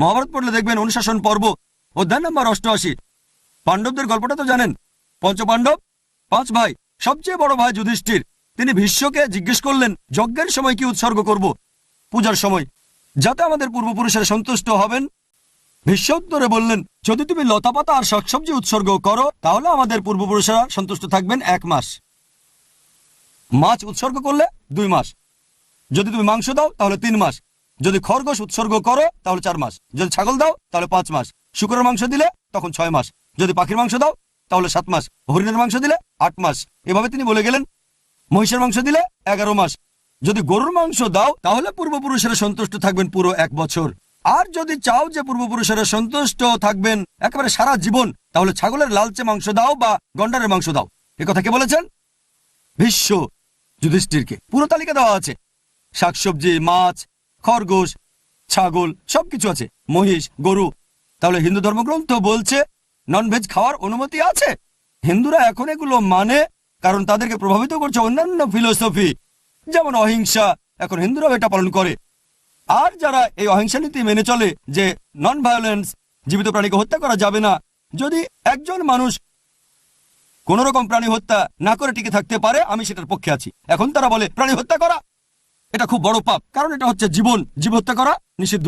মহাভারত পড়লে দেখবেন অনুশাসন পর্ব, অধ্যায় নম্বর অষ্টআশি। পাণ্ডবদের গল্পটা তো জানেন। পঞ্চপাণ্ডব, পাঁচ ভাই, সবচেয়ে বড় ভাই যুধিষ্ঠির। তিনি ভীষ্মকে জিজ্ঞেস করলেন, যজ্ঞের সময় কি উৎসর্গ করব? পূজার সময়। যাতে আমাদের পূর্বপুরুষেরা সন্তুষ্ট হবেন। ভীষ্ম উত্তরে বললেন, যদি তুমি লতাপাতা আর শাকসবজি উৎসর্গ করো, তাহলে আমাদের পূর্বপুরুষেরা সন্তুষ্ট থাকবেন এক মাস। মাছ উৎসর্গ করলে দুই মাস। যদি তুমি মাংস দাও, তাহলে তিন মাস। যদি খরগোশ উৎসর্গ করো, তাহলে চার মাস। যদি ছাগল দাও, তাহলে পাঁচ মাস। শুকরের মাংস দিলে, তখন ছয় মাস। যদি পাখির মাংস দাও, তাহলে সাত মাস। হরিণের মাংস দিলে, আট মাস। এভাবে তিনি বলে গেলেন। মহিষের মাংস দিলে, এগারো মাস। যদি গরুর মাংস দাও, তাহলে পূর্বপুরুষেরা সন্তুষ্ট থাকবেন পুরো এক বছর। আর যদি চাও যে পূর্বপুরুষেরা সন্তুষ্ট থাকবেন একেবারে সারা জীবন, তাহলে ছাগলের লালচে মাংস দাও বা গন্ডারের মাংস দাও। এ কথা কে বলেছেন? ভীষ্ম যুধিষ্ঠিরকে। পুরো তালিকা দেওয়া আছে। শাকসবজি, মাছ খরগোশ, ছাগল, সবকিছু আছে। মহিষ, গরু। তাহলে হিন্দু ধর্মগ্রন্থ বলছে ননভেজ খাওয়ার অনুমতি আছে? হিন্দুরা এখন এগুলো মানে কারণ তাদেরকে প্রভাবিত করছে অন্যান্য ফিলোসফি যেমন অহিংসা। এখন হিন্দুরাও এটা পালন করে। আর যারা এই অহিংসা নীতি মেনে চলে, যে নন ভায়োলেন্স জীবিত প্রাণীকে হত্যা করা যাবে না, যদি একজন মানুষ কোন রকম প্রাণী হত্যা না করে টিকে থাকতে পারে, আমি সেটার পক্ষে আছি। এখন তারা বলে, প্রাণী হত্যা করা এটা খুব বড় পাপ। কারণ এটা হচ্ছে জীবন জীব হত্যা করা নিষিদ্ধ।